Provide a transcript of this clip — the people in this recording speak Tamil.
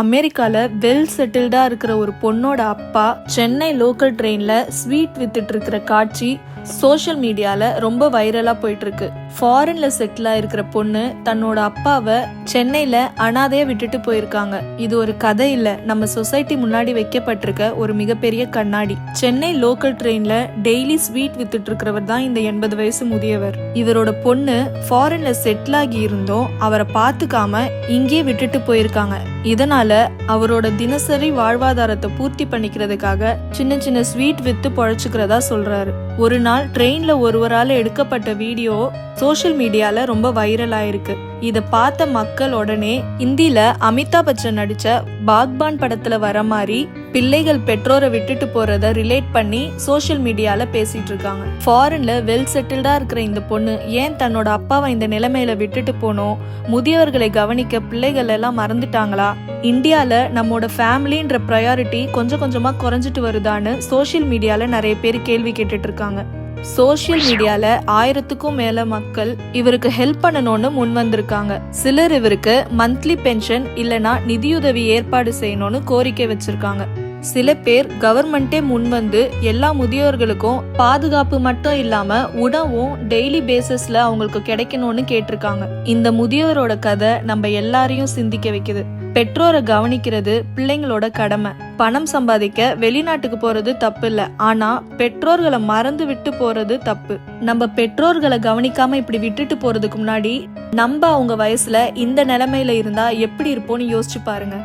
அமெரிக்கால வெல் செட்டில்டா இருக்கிற ஒரு பொண்ணோட அப்பா சென்னை லோக்கல் ட்ரெயின்ல ஸ்வீட் வித்துட்டு இருக்கிற காட்சி சோஷியல் மீடியால ரொம்ப வைரலா போயிட்டு இருக்கு. ஃபாரின்ல செட்டில் இருக்கிற பொண்ணு தன்னோட அப்பாவை சென்னையில அனாதையா விட்டுட்டு போயிருக்காங்க. இது ஒரு கதை இல்ல. நம்ம சொசைட்டி முன்னாடி வைக்கப்பட்டிருக்க ஒரு மிகப்பெரிய கண்ணாடி. சென்னை லோக்கல் ட்ரெயின்ல டெய்லி ஸ்வீட் வித்துட்டு இருக்கிறவர் தான் இந்த எண்பது வயசு முதியவர். இவரோட பொண்ணு ஃபாரின்ல செட்டில் ஆகி இருந்தோம் அவரை பார்த்துக்காம இங்கேயே விட்டுட்டு போயிருக்காங்க. இதனால அவரோட தினசரி வாழ்வாதாரத்தை பூர்த்தி பண்ணிக்கிறதுக்காக சின்ன சின்ன ஸ்வீட் வித்து பொழைச்சுக்கிறதா சொல்றாரு. ஒரு நாள் ட்ரெயின்ல ஒருவரால் எடுக்கப்பட்ட வீடியோ சோஷியல் மீடியால ரொம்ப வைரல் ஆயிருக்கு. இத பார்த்த மக்கள் உடனே இந்தியில அமிதாப் பச்சன் நடிச்ச பாக்பான் படத்துல வர மாதிரி பிள்ளைகள் பெற்றோரை விட்டுட்டு போறத ரிலேட் பண்ணி சோஷியல் மீடியால பேசிட்டு இருக்காங்க. ஃபாரின்ல வெல் செட்டில்டா இருக்கிற இந்த பொண்ணு ஏன் தன்னோட அப்பாவை இந்த நிலைமையில விட்டுட்டு போனோம்? முதியவர்களை கவனிக்க பிள்ளைகள் எல்லாம் மறந்துட்டாங்களா? இந்தியால நம்மோட ஃபேமிலின்ற ப்ரையாரிட்டி கொஞ்சம் கொஞ்சமா குறைஞ்சிட்டு வருதான்னு சோஷியல் மீடியால நிறைய பேர் கேள்வி கேட்டுட்டு இருக்காங்க. சோஷியல் மீடியால ஆயிரத்துக்கும் மேல மக்கள் இவருக்கு ஹெல்ப் பண்ணணும்னு முன் வந்திருக்காங்க. சிலர் இவருக்கு மந்த்லி பென்ஷன் இல்லனா நிதியுதவி ஏற்பாடு செய்யணும்னு கோரிக்கை வச்சிருக்காங்க. சில பேர் கவர்மெண்டே முன் வந்து எல்லா முதியோர்களுக்கும் பாதுகாப்பு மட்டும் இல்லாம உணவும் டெய்லி பேசிஸ்ல அவங்களுக்கு கிடைக்கணும்னு கேட்டிருக்காங்க. இந்த முதியோரோட கதை நம்ம எல்லாரையும் சிந்திக்க வைக்குது. பெற்றோரை கவனிக்கிறது பிள்ளைங்களோட கடமை. பணம் சம்பாதிக்க வெளிநாட்டுக்கு போறது தப்பு இல்ல ஆனா பெற்றோர்களை மறந்து விட்டு போறது தப்பு. நம்ம பெற்றோர்களை கவனிக்காம இப்படி விட்டுட்டு போறதுக்கு முன்னாடி நம்ம அவங்க வயசுல இந்த நிலைமையில இருந்தா எப்படி இருப்போம்னு யோசிச்சு பாருங்க.